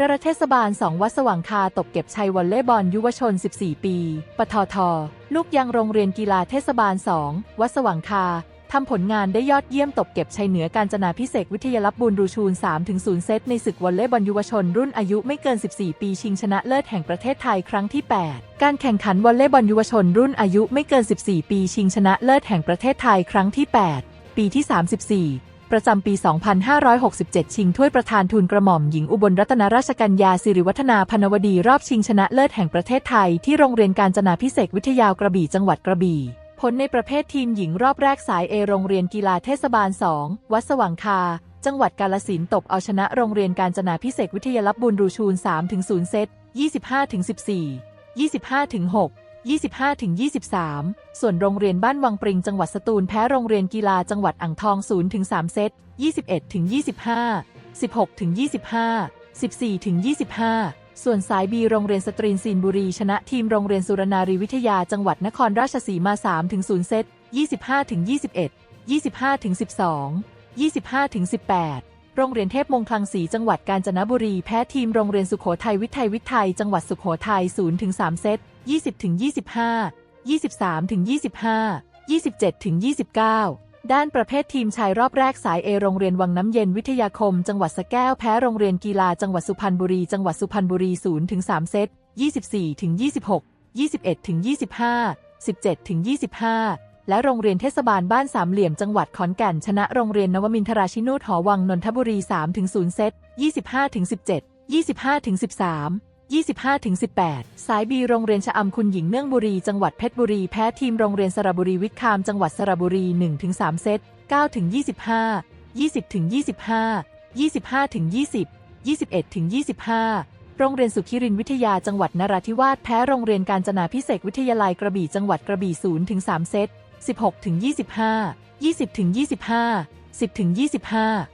ระระเทศบาล2วัดสว่างคาตบเก็บชัยวอลเลย์บอลยุวชน 14 ปี ปทท ลูกยังโรงเรียนกีฬาเทศบาล2วัดสว่างคาทำผลงานได้ยอดเยี่ยมตบเก็บชัยเหนือการจนาพิเศษวิทยาลับบุญรูชูน 3-0 เซตในศึกวอลเลย์บอลยุวชนรุ่นอายุไม่เกิน 14 ปีชิงชนะเลิศแห่งประเทศไทยครั้งที่ 8 การแข่งขันวอลเลย์บอลยุวชนรุ่นอายุไม่เกิน 14 ปีชิงชนะเลิศแห่งประเทศไทยครั้งที่ 8 ปีที่ 34 ประจำปี 2567 ชิงถ้วยประธานทุนกระหม่อมหญิงอุบลรัตนราชกัญญาสิริวัฒนาพนวดีรอบชิงชนะเลิศแห่งประเทศไทยที่โรงเรียนการจนาพิเศษวิทยากระบี่จังหวัดกระบี่ผลในประเภททีมหญิงรอบแรกสายเอโรงเรียนกีฬาเทศบาล 2 วัดสว่างคา จังหวัดกาลสินตบเอาชนะโรงเรียนการจนาพิเศษวิทยาลับบุญรูชูน3-0 เซต 25-14 25-6 25-23 ส่วนโรงเรียนบ้านวังปริงจังหวัดสตูลแพ้โรงเรียนกีฬาจังหวัดอ่างทอง 0-3 เซต 21-25 16-25 14-25 ส่วนสายบีโรงเรียนสตรีนซีนบุรี ชนะทีมโรงเรียนสุรนารีวิทยาจังหวัดนครราชสีมา 3-0 เซต 25-21 25-12 25-18 โรงเรียนเทพมงคลังศรีจังหวัดกาญจนบุรี แพ้ทีมโรงเรียนสุโขทัยวิทยวิทยจังหวัดสุโขทัย0-3เซต20-25 23-25 27-29 ด้านประเภททีมชายรอบแรกสายเอโรงเรียนวังน้ำเย็นวิทยาคม จังหวัดสแก้วแพ้โรงเรียนกีฬาจังหวัดสุพรรณบุรีจังหวัดสุพรรณบุรี0-3เซต24-26 21-25 17-25 และโรงเรียนเทศบาลบ้านสามเหลี่ยมจังหวัดขอนแก่นชนะโรงเรียนนวมินทราชินูตหอวังนนทบุรี 3-0 เซต 25-17 25-13 25-18 สายบีโรงเรียนชะอำคุณหญิงเนื่องบุรี จังหวัดเพชรบุรี แพ้ทีมโรงเรียนสระบุรีวิทคาม จังหวัดสระบุรี 1-3 เซต 9-25 20-25 25-20 21-25 โรงเรียนสุขิรินทร์วิทยาจังหวัดนราธิวาสแพ้โรงเรียนการจนาพิเศษวิทยาลัยกระบี่จังหวัดกระบี่ 0-3 เซต 16-25 20-25 10-25